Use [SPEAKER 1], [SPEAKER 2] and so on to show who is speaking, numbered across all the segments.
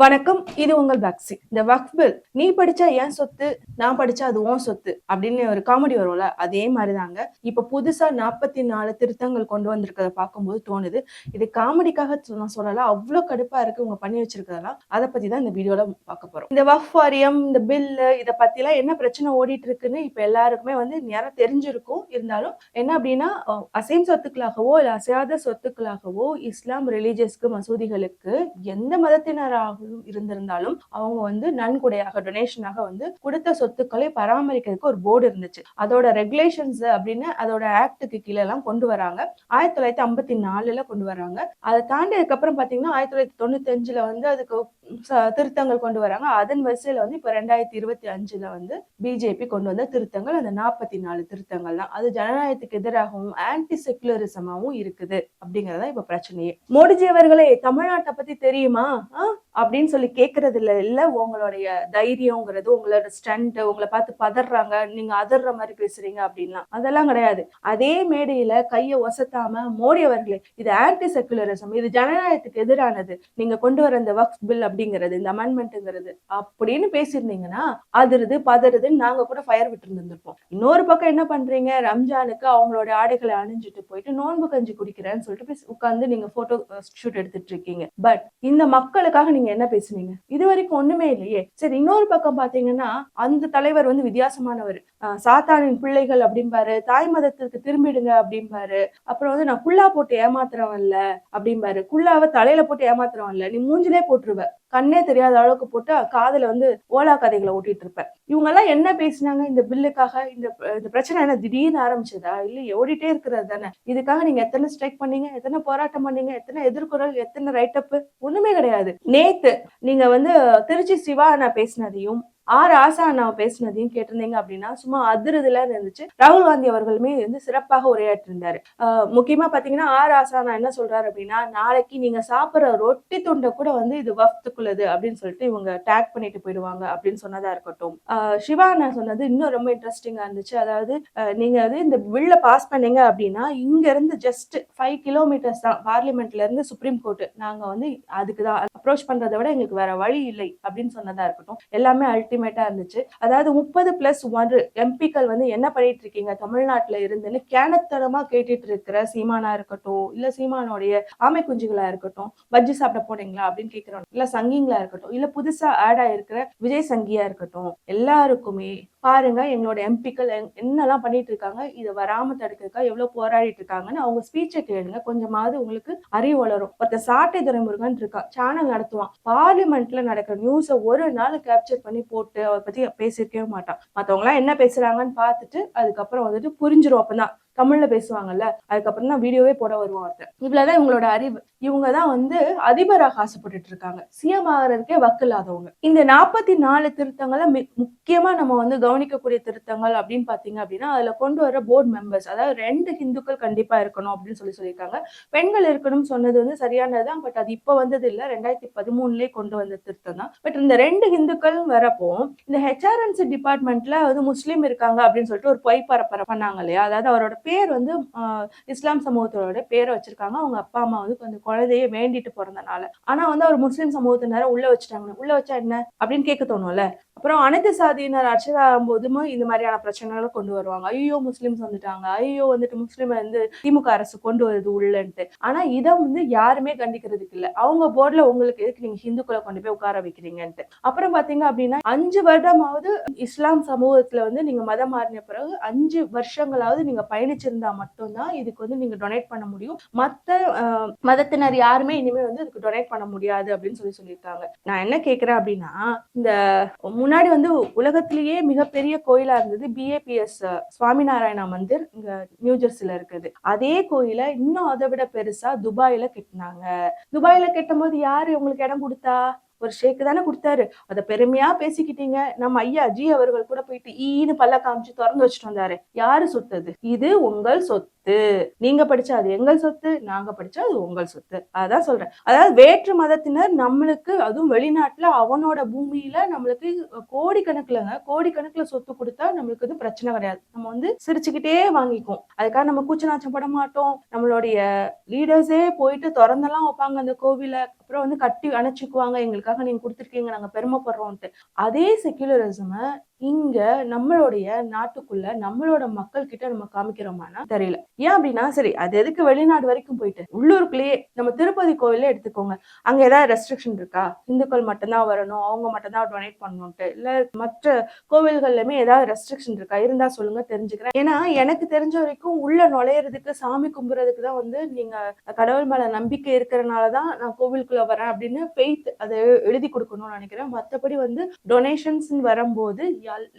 [SPEAKER 1] வணக்கம் இது உங்கள் பக்ஸி. இந்த வக்ஃப் பில் நீ படிச்சா ஏன் சொத்து நான் படிச்சா அது ஓன் சொத்து அப்படின்னு ஒரு காமெடி வரும்ல அதே மாதிரிதாங்க. இப்ப புதுசா நாற்பத்தி நாலு திருத்தங்கள் கொண்டு வந்திருக்கிறத பார்க்கும்போது தோணுது. இது காமெடிக்காக நான் சொல்லல அவ்வளவு கடுப்பா இருக்கு உங்க பண்ணி வச்சிருக்கிறதெல்லாம். அதை பத்தி தான் இந்த வீடியோல பார்க்க போறோம். இந்த வக்ஃப் வாரியம் இந்த பில்லு இதை பத்தி எல்லாம் என்ன பிரச்சனை ஓடிட்டு இருக்குன்னு இப்ப எல்லாருக்குமே வந்து நேரம் தெரிஞ்சிருக்கும். இருந்தாலும் என்ன அப்படின்னா அசைம் சொத்துக்களாகவோ இல்ல அசையாத சொத்துக்களாகவோ இஸ்லாம் ரிலீஜியஸ்க்கு மசூதிகளுக்கு எந்த மதத்தினராகவும் இருந்திருந்தாலும் அவங்க வந்து நன்கொடையாக டொனேஷனாக வந்து கொடுத்த சொத்துக்களை பராமரிக்கிறதுக்கு ஒரு போர்டு இருந்துச்சு. அதோட ரெகுலேஷன்ஸ் அப்படின்னு அதோட ஆக்டுக்கு கீழே எல்லாம் கொண்டு வராங்க. ஆயிரத்தி தொள்ளாயிரத்தி ஐம்பத்தி நாலுல கொண்டு வராங்க. அதை தாண்டி அதுக்கப்புறம் பாத்தீங்கன்னா ஆயிரத்தி தொள்ளாயிரத்தி தொண்ணூத்தி அஞ்சுல வந்து அதுக்கு திருத்தங்கள் கொண்டு வராங்க. அதன் வரிசையில வந்து இப்ப ரெண்டாயிரத்தி இருபத்தி அஞ்சுல வந்து பிஜேபி கொண்டு வந்த திருத்தங்கள் அந்த நாற்பத்தி நாலு திருத்தங்கள் தான். அது ஜனநாயகத்துக்கு எதிராகவும் ஆன்டி செகுலரிசமாவும் இருக்குது அப்படிங்கறதா இப்ப பிரச்சனையே. மோடிஜி அவர்களே தமிழ்நாட்டை பத்தி தெரியுமா? அப்படின்னு சொல்லி கேட்கறதுல இல்ல இல்ல உங்களுடைய தைரியங்கிறது உங்களோட ஸ்டண்ட் உங்களை பார்த்து பதறாங்க நீங்க அதர்ற மாதிரி பேசுறீங்க அப்படின்லாம். அதெல்லாம் கிடையாது. அதே மேடையில கையை ஒசத்தாம மோடி அவர்களே இது ஆன்டி செக்குலரிசம் இது ஜனநாயகத்துக்கு எதிரானது. நீங்க கொண்டு வர இந்த ஒர்க் பில் அப்படிங்கிறது இந்த அமெண்ட்மெண்ட்ங்கிறது அப்படின்னு பேசியிருந்தீங்கன்னா அதிருது பதறுதுன்னு நாங்க கூட ஃபயர் விட்டு இருந்திருப்போம் இன்னொரு பக்கம் என்ன பண்றீங்க? ரம்ஜானுக்கு அவங்களோட ஆடைகளை அணிஞ்சிட்டு போயிட்டு நோன்பு கஞ்சி குடிக்கிறேன்னு சொல்லிட்டு போய் உட்கார்ந்து நீங்க போட்டோ ஷூட் எடுத்துட்டு இருக்கீங்க. பட் இந்த மக்களுக்காக நீங்க என்ன பேசுனீங்க? இது வரைக்கும் ஒண்ணுமே இல்லையே. சரி இன்னொரு பக்கம் பாத்தீங்கன்னா அந்த தலைவர் வந்து வித்தியாசமானவர். சாத்தானின் பிள்ளைகள் அப்படிம்பாரு தாய் மதத்திற்கு திரும்பிடுங்க அப்படிம்பாரு. அப்புறம் வந்து நான் குல்லா போட்டு ஏமாத்துறவன் இல்ல அப்படிம்பாரு. குல்லாவை தலையில போட்டு ஏமாத்துறவன் இல்ல. நீ மூஞ்சிலே போட்டுருவ. கண்ணே தெரியாத அளவுக்கு போட்டு காதுல வந்து ஓலா கதைகளை ஓட்டிட்டு இருப்பேன் இவங்க எல்லாம் என்ன பேசினாங்க? இந்த பில்லுக்காக இந்த இந்த பிரச்சனை என்ன? திடீர்னு ஆரம்பிச்சதா? இல்ல ஓடிட்டே இருக்கிறது தானே. இதுக்காக நீங்க எத்தனை ஸ்ட்ரைக் பண்ணீங்க? எத்தனை போராட்டம் பண்ணீங்க? எத்தனை எதிர்குரல்? எத்தனை ரைட் அப் ஒண்ணுமே கிடையாது. நேத்து நீங்க வந்து திருச்சி சிவா நான் பேசினதையும் ஆர் ஆசா அண்ணாவை பேசினதையும் கேட்டிருந்தீங்க அப்படின்னா சும்மா அதிரதுல இருந்துச்சு. ராகுல் காந்தி அவர்களுமே வந்து சிறப்பாக உரையாற்றிருந்தாரு. ஆஹ் முக்கியமா பாத்தீங்கன்னா ஆர் ஆசா நான் என்ன சொல்றாரு அப்படின்னா நாளைக்கு நீங்க சாப்பிடுற ரொட்டி துண்டை கூட வந்து இது வஃப்துக்குள்ளது அப்படின்னு சொல்லிட்டு இவங்க டேக் பண்ணிட்டு போயிடுவாங்க அப்படின்னு சொன்னதா இருக்கட்டும். ஆஹ் சிவா அண்ணா சொன்னது இன்னும் ரொம்ப இன்ட்ரெஸ்டிங்கா இருந்துச்சு. அதாவது நீங்க வந்து இந்த பில்ல பாஸ் பண்ணீங்க அப்படின்னா இங்க இருந்து ஜஸ்ட் ஃபைவ் கிலோமீட்டர்ஸ் தான் பார்லிமெண்ட்ல இருந்து சுப்ரீம் கோர்ட் நாங்க வந்து அதுக்கு தான் அப்ரோச் பண்றதை விட எங்களுக்கு வேற வழி இல்லை அப்படின்னு சொன்னதா இருக்கட்டும். எல்லாமே அல்டிமேட்டா இருந்துச்சு. அதாவது முப்பது பிளஸ் ஒன்று எம்பிக்கள் வந்து என்ன பண்ணிட்டு இருக்கீங்க? தமிழ்நாட்டுல இருந்துன்னு கேனத்தனமா கேட்டுட்டு இருக்கிற சீமானா இருக்கட்டும் இல்ல சீமானுடைய ஆமை குஞ்சுகளா இருக்கட்டும் பஜ்ஜி சாப்பிட போனீங்களா அப்படின்னு கேக்குறோம் இல்ல சங்கிங்களா இருக்கட்டும் இல்ல புதுசா ஆட் ஆயிருக்கிற விஜய் சங்கியா இருக்கட்டும் எல்லாருக்குமே பாருங்க எங்களோட எம்பிக்கள் என்னெல்லாம் பண்ணிட்டு இருக்காங்க இதை வராம தடுக்கிறதுக்காக எவ்வளவு போராடிட்டு இருக்காங்கன்னு அவங்க ஸ்பீச்சை கேளுங்க கொஞ்சமாவது உங்களுக்கு அறிவு வளரும். ஒருத்த சாட்டை துறைமுருகன் இருக்கான் சேனல் நடத்துவான் பார்லிமெண்ட்ல நடக்கிற நியூஸை ஒரு நாள் கேப்சர் பண்ணி போட்டு அவரை பத்தி பேசியிருக்கவே மாட்டான் மத்தவங்க எல்லாம் என்ன பேசுறாங்கன்னு பார்த்துட்டு அதுக்கப்புறம் வந்துட்டு புரிஞ்சிரும் அப்பதான் தமிழ்ல பேசுவாங்கல்ல அதுக்கப்புறம் தான் வீடியோவே போட வருவோம் ஒருத்தர் இவ்வளவுதான் இவங்களோட அறிவு. இவங்க தான் வந்து அதிபராக ஆசைப்பட்டுட்டு இருக்காங்க சிஎம் ஆகிறதுக்கே வக்கில்லாதவங்க இந்த நாற்பத்தி நாலு திருத்தங்களை மி- முக்கியமா நம்ம வந்து கவனிக்கக்கூடிய திருத்தங்கள் அப்படின்னு பாத்தீங்க அப்படின்னா அதுல கொண்டு வர போர்டு மெம்பர்ஸ் அதாவது ரெண்டு ஹிந்துக்கள் கண்டிப்பா இருக்கணும் அப்படின்னு சொல்லி சொல்லியிருக்காங்க. பெண்கள் இருக்கணும்னு சொன்னது வந்து சரியானதுதான் பட் அது இப்ப வந்தது இல்ல. ரெண்டாயிரத்தி பதிமூணுலயே கொண்டு வந்த திருத்தம் தான். பட் இந்த ரெண்டு ஹிந்துக்கள் வரப்போ இந்த ஹெச்ஆர்என்சி டிபார்ட்மெண்ட்ல வந்து முஸ்லீம் இருக்காங்க அப்படின்னு சொல்லிட்டு ஒரு பொய் பரப்பரை பண்ணாங்க இல்லையா? அதாவது அவரோட பேர் வந்து ஆஹ், இஸ்லாம் சமூகத்தோட பேரை வச்சிருக்காங்க. அவங்க அப்பா அம்மா வந்து கொஞ்சம் குழந்தைய வேண்டிட்டு பிறந்தனால. ஆனா வந்து அவர் முஸ்லீம் சமூகத்தினரை உள்ள வச்சுட்டாங்க உள்ள வச்சா என்ன அப்படின்னு கேட்க தோணும்ல. அப்புறம் அனைத்து சாதியினர் ஆட்சியாகும் போதும் இந்த மாதிரியான பிரச்சனைகளை கொண்டு வருவாங்க. ஐயோ முஸ்லிம்ஸ் வந்துட்டாங்க. ஐயோ வந்துட்டு முஸ்லீம் வந்து திமுக அரசு கொண்டு வருது உள்ளன்ட்டு. ஆனா இதை வந்து யாருமே கண்டிக்கிறதுக்கு இல்லை. அவங்க போர்டில் உங்களுக்கு எதுக்கு நீங்க ஹிந்துக்களை கொண்டு போய் உட்கார வைக்கிறீங்கன்ட்டு. அப்புறம் பாத்தீங்க அப்படின்னா அஞ்சு வருடமாவது இஸ்லாம் சமூகத்துல வந்து நீங்க மதம் மாறின பிறகு அஞ்சு வருஷங்களாவது நீங்க பயணம் பயணிச்சிருந்தா மட்டும்தான் இதுக்கு வந்து நீங்க டொனேட் பண்ண முடியும். மத்த ஆஹ், மதத்தினர் யாருமே இனிமே வந்து இதுக்கு டொனேட் பண்ண முடியாது அப்படின்னு சொல்லி சொல்லியிருக்காங்க. நான் என்ன கேக்குறேன் அப்படின்னா இந்த முன்னாடி வந்து உலகத்திலேயே மிகப்பெரிய கோயிலா இருந்தது பிஏபிஎஸ் சுவாமிநாராயணா மந்திர் இங்க நியூ ஜெர்சில இருக்குது. அதே கோயில இன்னும் அதை விட பெருசா துபாயில கட்டினாங்க. துபாயில கட்டும் போது யாரு உங்களுக்கு இடம் கொடுத்தா? ஒரு ஷேக்கு தானே கொடுத்தாரு. அதை பெருமையா பேசிக்கிட்டீங்க. நம்ம ஐயா ஜி அவர்கள் கூட போயிட்டு ஈன்னு பல்ல காமிச்சு திறந்து வச்சுட்டு வந்தாரு. யாரு சொத்தது? இது உங்கள் சொத்து. சொத்து நீங்க படிச்சா அது எங்கள் சொத்து நாங்க படிச்சா அது உங்கள் சொத்து. அதான் சொல்றேன். அதாவது வேற்று மதத்தினர் நம்மளுக்கு அதுவும் வெளிநாட்டுல அவனோட பூமியில நம்மளுக்கு கோடிக்கணக்குலங்க கோடிக்கணக்குல சொத்து கொடுத்தா நம்மளுக்கு எதுவும் பிரச்சனை கிடையாது. நம்ம வந்து சிரிச்சுக்கிட்டே வாங்கிக்குவோம். அதுக்காக நம்ம கூச்சநாச்சம் பட மாட்டோம். நம்மளுடைய லீடர்ஸே போயிட்டு திறந்தெல்லாம் வைப்பாங்க அந்த கோவில. அப்புறம் வந்து கட்டி அணைச்சிக்குவாங்க. எங்களுக்காக நீங்க கொடுத்துருக்கீங்க நாங்க பெருமைப்படுறோம்ட்டு அதே செக்யூலரிசம இங்க நம்மளுடைய நாட்டுக்குள்ள நம்மளோட மக்கள் கிட்ட நம்ம காமிக்கிறோமானா தெரியல. ஏன் அப்படின்னா சரி அது எதுக்கு வெளிநாடு வரைக்கும் போயிட்டு? உள்ளூருக்குள்ளேயே நம்ம திருப்பதி கோவிலே எடுத்துக்கோங்க. அங்க ஏதாவது ரெஸ்ட்ரிக்ஷன் இருக்கா? இந்துக்கள் மட்டும்தான் வரணும் அவங்க மட்டும்தான் டொனேட் பண்ணணும்ட்டு இல்ல மற்ற கோவில்கள்லயுமே ஏதாவது ரெஸ்ட்ரிக்ஷன் இருக்கா? இருந்தா சொல்லுங்க தெரிஞ்சுக்கிறேன். ஏன்னா எனக்கு தெரிஞ்ச வரைக்கும் உள்ள நுழையிறதுக்கு சாமி கும்புறதுக்கு தான் வந்து நீங்க கடவுள் மேல நம்பிக்கை இருக்கிறனாலதான் நான் கோவிலுக்குள்ள வரேன் அப்படின்னு ஃபெய்த் அதை எழுதி கொடுக்கணும்னு நினைக்கிறேன். மற்றபடி வந்து டொனேஷன்ஸ் வரும்போது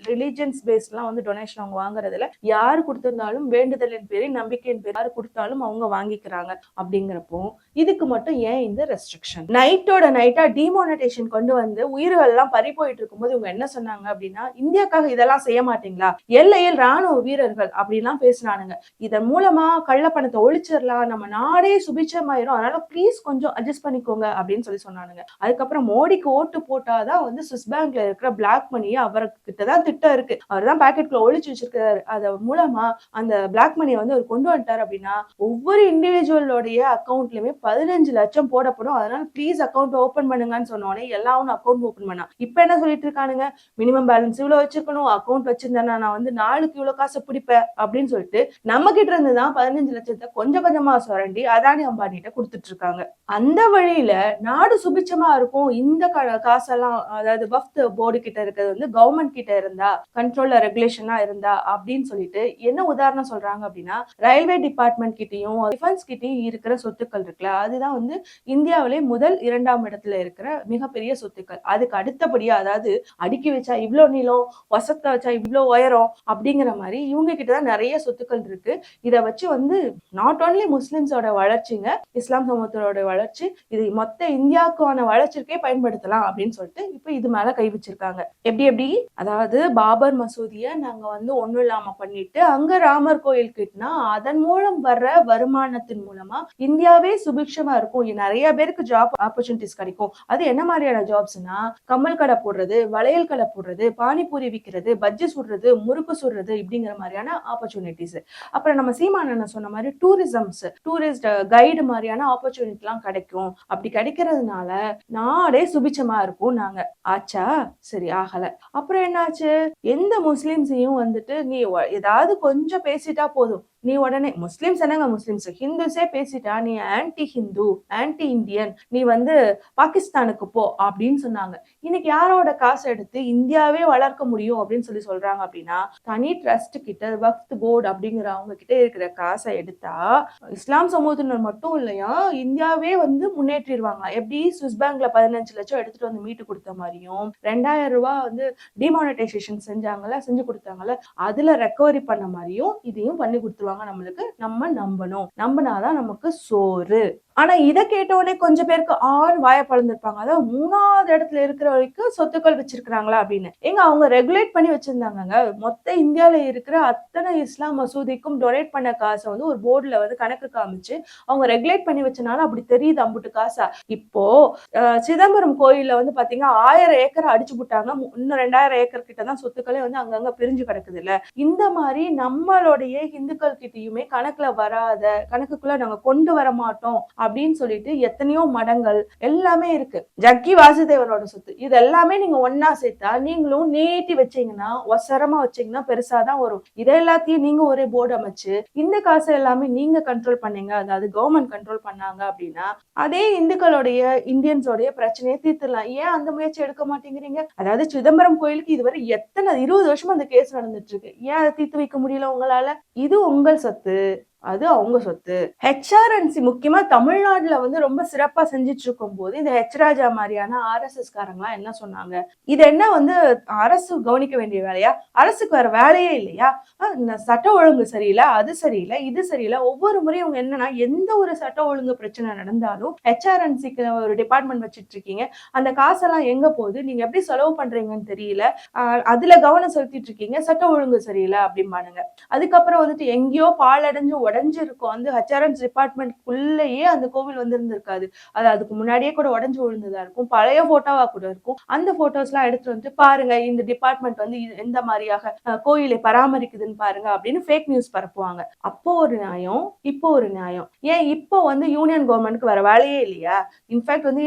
[SPEAKER 1] ரிலீஜியன்ஸ் பேஸ்ட்லாம் வந்து டொனேஷன் அவங்க வாங்குறதுல யார் கொடுத்திருந்தாலும் வேண்டுதலின் பேரில் நம்பிக்கையின் பேர் யார் கொடுத்தாலும் அவங்க வாங்கிக்கிறாங்க. அப்படிங்கிறப்போ இதுக்கு மட்டும் ஏன் இந்த ரெஸ்ட்ரிக்ஷன் நைட்டோட நைட்டா டிமானிட்டேஷன் கொண்டு வந்து உயிர்கள் எல்லாம் பறி போயிட்டு இருக்கும்போது இவங்க என்ன சொன்னாங்க அப்படின்னா இந்தியாக்காக இதெல்லாம் செய்ய மாட்டீங்களா? எல்லையில் ராணுவ வீரர்கள் அப்படிலாம் பேசினானுங்க. இதன் மூலமா கள்ளப்பணத்தை ஒழிச்சிடலாம். நம்ம நாடே சுபிச்சமாயிரும் அதனால ப்ளீஸ் கொஞ்சம் அட்ஜஸ்ட் பண்ணிக்கோங்க அப்படின்னு சொல்லி சொன்னானுங்க. அதுக்கப்புறம் மோடிக்கு ஓட்டு போட்டாதான் வந்து சுவிஸ் பேங்க்ல இருக்கிற பிளாக் மணியை அவர்கிட்ட தான் திட்டம் இருக்கு. அவர் தான் பாக்கெட்குள்ள ஒழிச்சு வச்சிருக்காரு. அதன் மூலமா அந்த பிளாக் மணியை வந்து அவர் கொண்டு வந்துட்டார் அப்படின்னா ஒவ்வொரு இண்டிவிஜுவலோடைய அக்கௌண்ட்லயுமே பதினஞ்சு லட்சம் போடப்படும். அதனால ப்ளீஸ் அக்கௌண்ட் ஓபன் பண்ணுங்கன்னு சொன்னோடனே எல்லாரும் அக்கௌண்ட் ஓபன் பண்ணா. இப்ப என்ன சொல்லிட்டு இருக்கானுங்க? மினிமம் பேலன்ஸ் இவ்வளவு வச்சிருக்கணும் அக்கௌண்ட் வச்சிருந்தேன் நான் வந்து நாளுக்கு இவ்வளவு காசை பிடிப்பேன் அப்படின்னு சொல்லிட்டு நம்ம கிட்ட இருந்து தான் பதினஞ்சு லட்சத்தை கொஞ்சம் கொஞ்சமா சுரண்டி அதானி அம்பானிட்ட கொடுத்துட்டு இருக்காங்க. அந்த வழியில நாடு சுபிச்சமா இருக்கும். இந்த க- காசெல்லாம் அதாவது வஃப்த் போர்டு கிட்ட இருக்கிறது வந்து கவர்மெண்ட் கிட்ட இருந்தா கண்ட்ரோல்ல ரெகுலேஷனா இருந்தா அப்படின்னு சொல்லிட்டு என்ன உதாரணம் சொல்றாங்க அப்படின்னா ரயில்வே டிபார்ட்மெண்ட் கிட்டயும் டிஃபென்ஸ் கிட்டயும் இருக்கிற சொத்துக்கள் இருக்குல்ல அதுதான் வந்து இந்தியாவிலே முதல் இரண்டாம் இடத்துல இருக்கிற மிகப்பெரிய சொத்துக்கள். அதுக்கு அடுத்தபடியா அதாவது அடுக்கி வச்சா இவ்ளோ நீளம் வசத்தை வச்சா இவ்ளோ உயரம் அப்படிங்கிற மாதிரி இவங்க கிட்டதான் நிறைய சொத்துக்கள் இருக்கு. இதை வச்சு வந்து நாட் ஓன்லி முஸ்லிம்ஸோட வளர்ச்சிங்க இஸ்லாம் சமூகத்தோட வளர்ச்சி இது மொத்த இந்தியாவுக்கான வளர்ச்சிக்கே பயன்படுத்தலாம் அப்படின்னு சொல்லிட்டு இப்ப இது மேல கை வச்சிருக்காங்க. எப்படி எப்படி? அதாவது பாபர் மசூதியை நாங்க வந்து ஒண்ணும் இல்லாம பண்ணிட்டு அங்க ராமர் கோயில் கட்டினா அதன் மூலம் வர்ற வருமானத்தின் மூலமா இந்தியாவே சுபி சுபிக்ஷமா இருக்கும். நிறைய பேருக்கு ஜாப் ஆப்பர்ச்சுனிட்டிஸ் கிடைக்கும். அது என்ன மாதிரியான ஜாப்ஸ்னா கம்மல் கடை போடுறது வளையல் கடை போடுறது பானிபூரி விற்கிறது பஜ்ஜி சுடுறது முறுக்கு சுடுறது இப்படிங்கிற மாதிரியான ஆப்பர்ச்சுனிட்டிஸ் அப்புறம் நம்ம சீமான சொன்ன மாதிரி டூரிசம்ஸ் டூரிஸ்ட் கைடு மாதிரியான ஆப்பர்ச்சுனிட்டி எல்லாம் கிடைக்கும். அப்படி கிடைக்கிறதுனால நாடே சுபிச்சமா இருக்கும் நாங்க. ஆச்சா? சரி ஆகல. அப்புறம் என்னாச்சு? எந்த முஸ்லிம்ஸையும் வந்துட்டு நீ ஏதாவது கொஞ்சம் பேசிட்டா போதும். நீ உடனே முஸ்லிம்ஸ் என்னங்க முஸ்லிம்ஸ்? ஹிந்துஸே பேசிட்டா நீ ஆன்டி ஹிந்து ஆன்டி இந்தியன் நீ வந்து பாகிஸ்தானுக்கு போ அப்படின்னு சொன்னாங்க. இன்னைக்கு யாரோட காசு எடுத்து இந்தியாவே வளர்க்க முடியும் அப்படின்னு சொல்லி சொல்றாங்க அப்படின்னா தனி ட்ரஸ்ட் கிட்ட வக்த் போர்டு அப்படிங்கிறவங்க கிட்ட இருக்கிற காசை எடுத்தா இஸ்லாம் சமூகத்தினர் மட்டும் இல்லையா இந்தியாவே வந்து முன்னேற்றிடுவாங்க. எப்படி? சுவிஸ் பேங்க்ல பதினஞ்சு லட்சம் எடுத்துட்டு வந்து மீட்டு கொடுத்த மாதிரியும் ரெண்டாயிரம் ரூபாய் வந்து டிமானிட்டைசேஷன் செஞ்சாங்கல்ல செஞ்சு கொடுத்தாங்கல்ல அதுல ரெக்கவரி பண்ண மாதிரியும் இதையும் பண்ணி கொடுத்துருவாங்க. நம்மளுக்கு. நம்ம நம்பணும். நம்பினாதான் நமக்கு சோறு. ஆனா இதை கேட்ட உடனே கொஞ்சம் பேருக்கு ஆண் வாய பழந்திருப்பாங்க அதாவது மூணாவது இடத்துல இருக்கிற வரைக்கும் சொத்துக்கள் வச்சிருக்கிறாங்களா அப்படின்னு. எங்க அவங்க ரெகுலேட் பண்ணி வச்சிருந்தாங்க மொத்த இந்தியால இருக்கிற அத்தனை இஸ்லாம் மசூதிக்கும் டொனேட் பண்ண காசை வந்து ஒரு போர்டுல வந்து கணக்கு காமிச்சு அவங்க ரெகுலேட் பண்ணி வச்சனால அப்படி தெரியுது அம்புட்டு காசா. இப்போ சிதம்பரம் கோயில்ல வந்து பாத்தீங்கன்னா ஆயிரம் ஏக்கர் அடிச்சு விட்டாங்க இன்னும் ரெண்டாயிரம் ஏக்கர் கிட்ட தான் சொத்துக்களே வந்து அங்கங்க பிரிஞ்சு கிடக்குது இல்ல. இந்த மாதிரி நம்மளுடைய இந்துக்கள் கிட்டயுமே கணக்குல வராத கணக்குக்குள்ள நாங்க கொண்டு வர மாட்டோம் அப்படின்னு சொல்லிட்டு எத்தனையோ மடங்கள் எல்லாமே இருக்கு. ஜக்கி வாசுதேவரோட சொத்து. இது எல்லாமே நீங்க ஒன்னா சேர்த்தா நீங்களும் நீட்டி வச்சீங்கன்னா ஒசரமா வச்சீங்கன்னா பெருசாதான் வரும். இதை எல்லாத்தையும் நீங்க ஒரே போர்டு அமைச்சு இந்த காசு எல்லாமே நீங்க கண்ட்ரோல் பண்ணீங்க. அதாவது கவர்மெண்ட் கண்ட்ரோல் பண்ணாங்க அப்படின்னா அதே இந்துக்களுடைய இந்தியன்ஸோடைய பிரச்சனையை தீர்த்துடலாம். ஏன் அந்த முயற்சி எடுக்க மாட்டேங்கிறீங்க? அதாவது சிதம்பரம் கோயிலுக்கு இதுவரை எத்தனை இருபது வருஷமா அந்த கேஸ் நடந்துட்டு இருக்கு. ஏன் அதை தீர்த்து வைக்க முடியல உங்களால? இது உங்கள் சொத்து. அது அவங்க சொத்து. ஹெச்ஆர்என்சி முக்கியமா தமிழ்நாட்டுல வந்து ரொம்ப சிறப்பா செஞ்சுட்டு இருக்கும் போது இந்த ஹெச் ராஜா மாதிரியான ஆர்எஸ்எஸ் காரங்களாம் என்ன சொன்னாங்க? இது என்ன வந்து அரசு கவனிக்க வேண்டிய வேலையா? அரசுக்கு வேற வேலையே இல்லையா? இந்த சட்ட ஒழுங்கு சரியில்லை அது சரியில்லை இது சரியில்லை. ஒவ்வொரு முறையும் அவங்க என்னன்னா எந்த ஒரு சட்ட ஒழுங்கு பிரச்சனை நடந்தாலும் ஹெச்ஆர்என்சிக்கு ஒரு டிபார்ட்மெண்ட் வச்சிட்டு இருக்கீங்க அந்த காசெல்லாம் எங்க போகுது? நீங்க எப்படி செலவு பண்றீங்கன்னு தெரியல. அதுல கவனம் செலுத்திட்டு இருக்கீங்க சட்ட ஒழுங்கு சரியில்லை அப்படிம்பானுங்க. அதுக்கப்புறம் வந்துட்டு எங்கேயோ பாலடைஞ்சு உடஞ்சிருக்கும். வந்து ஹச்ஆர்என்ஸ் டிபார்ட்மெண்ட்குள்ளேயே அந்த கோவில் வந்து இருந்திருக்காது அது அதுக்கு முன்னாடியே கூட உடஞ்சு விழுந்ததா இருக்கும். பழைய போட்டோவா கூட இருக்கும். அந்த போட்டோஸ்லாம் எடுத்துட்டு வந்து பாருங்க இந்த டிபார்ட்மெண்ட் வந்து எந்த மாதிரியாக கோயிலை பராமரிக்குதுன்னு பாருங்க அப்படின்னு ஃபேக் நியூஸ் பரப்புவாங்க. அப்போ ஒரு நியாயம் இப்போ ஒரு நியாயம். ஏன் இப்போ வந்து யூனியன் கவர்மெண்ட்க்கு வர வேலையே இல்லையா? இன்ஃபேக்ட் வந்து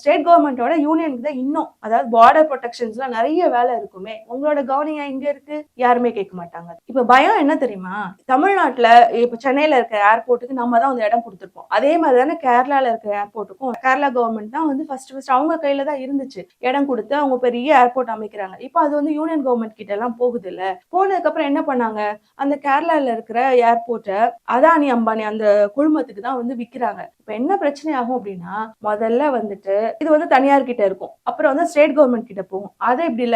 [SPEAKER 1] ஸ்டேட் கவர்மெண்டோட யூனியனுக்கு தான் இன்னும் அதாவது பார்டர் ப்ரொடெக்ஷன்ஸ்லாம் நிறைய வேலை இருக்குமே. உங்களோட கவனியா இங்க இருக்கு? யாருமே கேட்க மாட்டாங்க. இப்ப பயம் என்ன தெரியுமா? தமிழ்நாட்டுல இப்போ சென்னையில் இருக்க ஏர்போர்ட்டுக்கு நம்ம தான் வந்து இடம் கொடுத்துருப்போம். அதே மாதிரி தானே கேரளால இருக்க ஏர்போர்ட்டுக்கும் கேரளா கவர்மெண்ட் தான் வந்து ஃபர்ஸ்ட் ஃபர்ஸ்ட் அவங்க கையில தான் இருந்துச்சு இடம் கொடுத்து அவங்க பெரிய ஏர்போர்ட் அமைக்கிறாங்க. இப்போ அது வந்து யூனியன் கவர்மெண்ட் கிட்ட எல்லாம் போகுது இல்லை போனதுக்கப்புறம் என்ன பண்ணாங்க? அந்த கேரளால இருக்கிற ஏர்போர்ட்டை அதானி அம்பானி அந்த குழுமத்துக்கு தான் வந்து விக்கிறாங்க. இப்போ என்ன பிரச்சனை ஆகும் அப்படின்னா முதல்ல வந்துட்டு இது வந்து தனியார் கிட்ட இருக்கும். அப்புறம் வந்து ஸ்டேட் கவர்மெண்ட் கிட்ட போகும். அதை இப்படி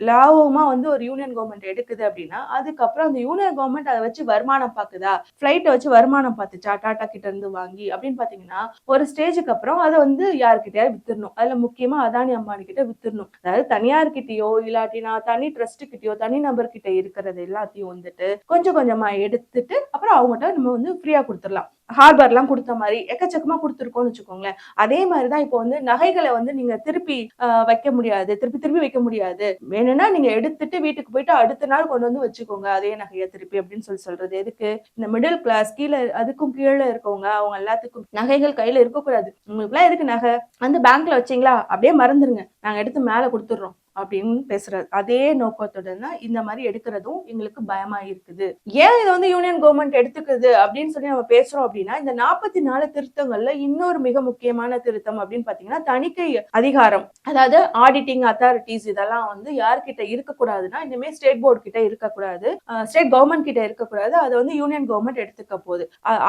[SPEAKER 1] லாபமாக வந்து ஒரு யூனியன் கவர்மெண்ட் எடுக்குது அப்படின்னா அதுக்கப்புறம் அந்த யூனியன் கவர்மெண்ட் அதை வச்சு வருமானம் பார்க்குதா ஃப்ளைட்டை வச்சு வருமானம் பார்த்துச்சா டாடா கிட்ட இருந்து வாங்கி அப்படின்னு பார்த்தீங்கன்னா ஒரு ஸ்டேஜுக்கு அப்புறம் அதை வந்து யாருக்கிட்டயாவது வித்துடணும். அதில் முக்கியமாக அதானி அம்பானி கிட்ட வித்துடணும். அதாவது தனியார்கிட்டயோ இல்லாட்டினா தனி ட்ரஸ்ட்டுக்கிட்டயோ தனி நபர்கிட்ட இருக்கிறது எல்லாத்தையும் வந்துட்டு கொஞ்சம் கொஞ்சமாக எடுத்துட்டு அப்புறம் அவங்ககிட்ட நம்ம வந்து ஃப்ரீயாக கொடுத்துடலாம். ஹார்பர்லாம் கொடுத்த மாதிரி எக்கச்சக்கமா கொடுத்துருக்கோம்னு வச்சுக்கோங்களேன். அதே மாதிரிதான் இப்போ வந்து நகைகளை வந்து நீங்க திருப்பி வைக்க முடியாது. திருப்பி திருப்பி வைக்க முடியாது. வேணும்னா நீங்க எடுத்துட்டு வீட்டுக்கு போயிட்டு அடுத்த நாள் கொண்டு வந்து வச்சுக்கோங்க. அதே நகையை திருப்பி அப்படின்னு சொல்லி சொல்றது. எதுக்கு? இந்த மிடில் கிளாஸ் கீழே அதுக்கும் கீழே இருக்கவங்க அவங்க எல்லாத்துக்கும் நகைகள் கையில இருக்கக்கூடாது. உங்களுக்குலாம் எதுக்கு நகை? வந்து பேங்க்ல வச்சீங்களா? அப்படியே மறந்துருங்க. நாங்க எடுத்து மேல கொடுத்துடுறோம். அப்படின்னு பேசுறது அதே நோக்கத்துடன் தான் இந்த மாதிரி எடுக்கிறதும் எங்களுக்கு பயமா இருக்குது. ஏன் இதை வந்து யூனியன் கவர்மெண்ட் எடுத்துக்குது அப்படின்னு சொல்லி நம்ம பேசுறோம் அப்படின்னா இந்த நாற்பத்தி நாலு திருத்தங்கள்ல இன்னொரு மிக முக்கியமான திருத்தம் அப்படின்னு பாத்தீங்கன்னா தணிக்கை அதிகாரம். அதாவது ஆடிட்டிங் அத்தாரிட்டிஸ் இதெல்லாம் வந்து யார்கிட்ட இருக்கக்கூடாதுன்னா இனிமே ஸ்டேட் போர்டு கிட்ட இருக்கக்கூடாது. ஸ்டேட் கவர்மெண்ட் கிட்ட இருக்கக்கூடாது. அதை வந்து யூனியன் கவர்மெண்ட் எடுத்துக்க போகுது.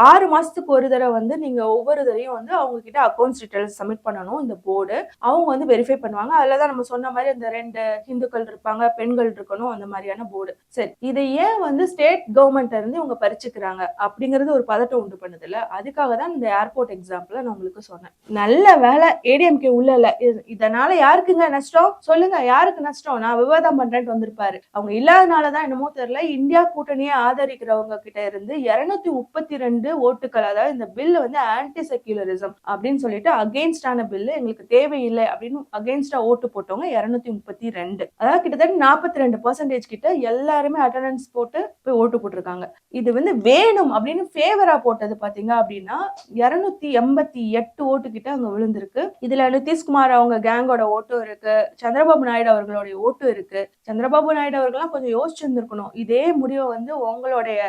[SPEAKER 1] ஆறு மாசத்துக்கு ஒரு தடவை வந்து நீங்க ஒவ்வொரு தடையும் வந்து அவங்க கிட்ட அக்கௌண்ட்ஸ் டீட்டெயில்ஸ் சப்மிட் பண்ணணும் இந்த போர்டு அவங்க வந்து வெரிஃபை பண்ணுவாங்க. அதுல தான் நம்ம சொன்ன மாதிரி அந்த ரெண்டு ஹிந்துக்கள் இருப்பாங்க பெண்கள் இருக்கணும் அந்த மாதிரியான போர்டு. சரி இதை ஏன் வந்து ஸ்டேட் கவர்மெண்ட்ல இருந்து இவங்க பறிச்சுக்கிறாங்க அப்படிங்கிறது ஒரு பதட்டம் உண்டு பண்ணுது இல்ல அதுக்காக தான் இந்த ஏர்போர்ட் எக்ஸாம்பிள் நான் உங்களுக்கு சொன்னேன். நல்ல வேலை ஏடிஎம்கே உள்ள இல்ல. இது- இதனால யாருக்குங்க நஷ்டம்? சொல்லுங்க யாருக்கு நஷ்டம்? நான் விவாதம் பண்றேன்ட்டு வந்திருப்பாரு. அவங்க இல்லாதனாலதான் என்னமோ தெரியல. இந்தியா கூட்டணியை ஆதரிக்கிறவங்க கிட்ட இருந்து இருநூத்தி முப்பத்தி ரெண்டு ஓட்டுகள் அதாவது இந்த பில் வந்து ஆன்டி செக்யூலரிசம் அப்படின்னு சொல்லிட்டு அகெயின்ஸ்டான பில் எங்களுக்கு தேவையில்லை அப்படின்னு அகெயின்ஸ்டா ஓட்டு போட்டவங்க இருநூத்தி முப்பத்தி ரெண்டு. அதாவது கிட்டத்தட்ட நாற்பத்தி ரெண்டு பர்சன்டேஜ் கிட்ட எல்லாருமே அட்டண்டன்ஸ் போட்டு போய் ஓட்டு போட்டிருக்காங்க. இது வந்து வேணும் அப்படின்னு ஃபேவரா போட்டது பாத்தீங்க அப்படின்னா இருநூத்தி எண்பத்தி எட்டு ஓட்டு கிட்ட அங்க விழுந்திருக்கு. இதுல நிதிஷ்குமார் அவங்க கேங்கோட ஓட்டும் இருக்கு. சந்திரபாபு நாயுடு அவர்களுடைய ஓட்டும் இருக்கு. சந்திரபாபு நாயுடு அவர்கள்லாம் கொஞ்சம் யோசிச்சிருந்திருக்கணும் இதே முடிவை வந்து உங்களுடைய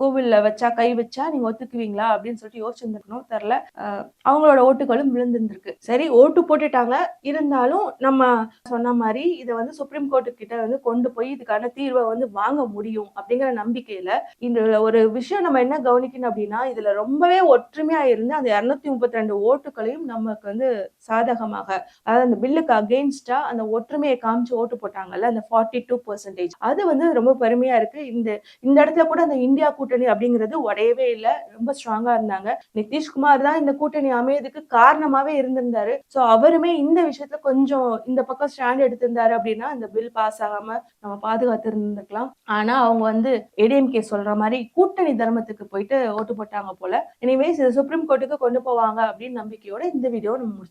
[SPEAKER 1] கோவில்ல வச்சா கை வச்சா நீங்க ஒத்துக்குவீங்களா அப்படின்னு சொல்லிட்டு யோசிச்சிருந்திருக்கணும் தெரில அவங்களோட ஓட்டுகளும் விழுந்திருந்திருக்கு. சரி ஓட்டு போட்டுட்டாங்க. இருந்தாலும் நம்ம சொன்ன மாதிரி இதை வந்து சுப்ரீம் கோர்ட்டு கிட்ட வந்து கொண்டு போய் இதுக்கான தீர்வை வந்து வாங்க முடியும் அப்படிங்கிற நம்பிக்கையில இந்த ஒரு விஷயம் நம்ம என்ன கவனிக்கணும் அப்படின்னா இதுல ரொம்பவே ஒற்றுமையா இருந்து அந்த இருநூத்தி முப்பத்தி ரெண்டு ஓட்டுகளையும் நமக்கு வந்து சாதகமாக அதாவது அந்த பில்லுக்கு அகெயின்ஸ்டா அந்த ஒற்றுமையை காமிச்சு ஓட்டு போட்டாங்கல்ல அந்த ஃபார்ட்டி டூ பர்சன்டேஜ் அது வந்து ரொம்ப பெருமையா இருக்கு. இந்த இந்த இடத்துல கூட அந்த இந்தியா கூட்டணி அப்படிங்கிறது உடையவே இல்லை. ரொம்ப ஸ்ட்ராங்கா இருந்தாங்க. நிதிஷ்குமார் தான் இந்த கூட்டணி அமையதுக்கு காரணமாவே இருந்திருந்தாரு. சோ அவருமே இந்த விஷயத்துல கொஞ்சம் இந்த பக்கம் ஸ்டாண்ட் எடுத்திருந்தாரு அப்படின்னா இந்த பில் பாஸ் ஆகாம நம்ம பாதுகாத்து இருந்திருக்கலாம் ஆனா அவங்க வந்து ஏடிஎம்கே சொல்ற மாதிரி கூட்டணி தர்மத்துக்கு போயிட்டு ஓட்டு போட்டாங்க போல. எனிவேஸ் இது சுப்ரீம் கோர்ட்டுக்கு கொண்டு போவாங்க அப்படின்னு நம்பிக்கையோட இந்த வீடியோ நம்ம முடிச்சு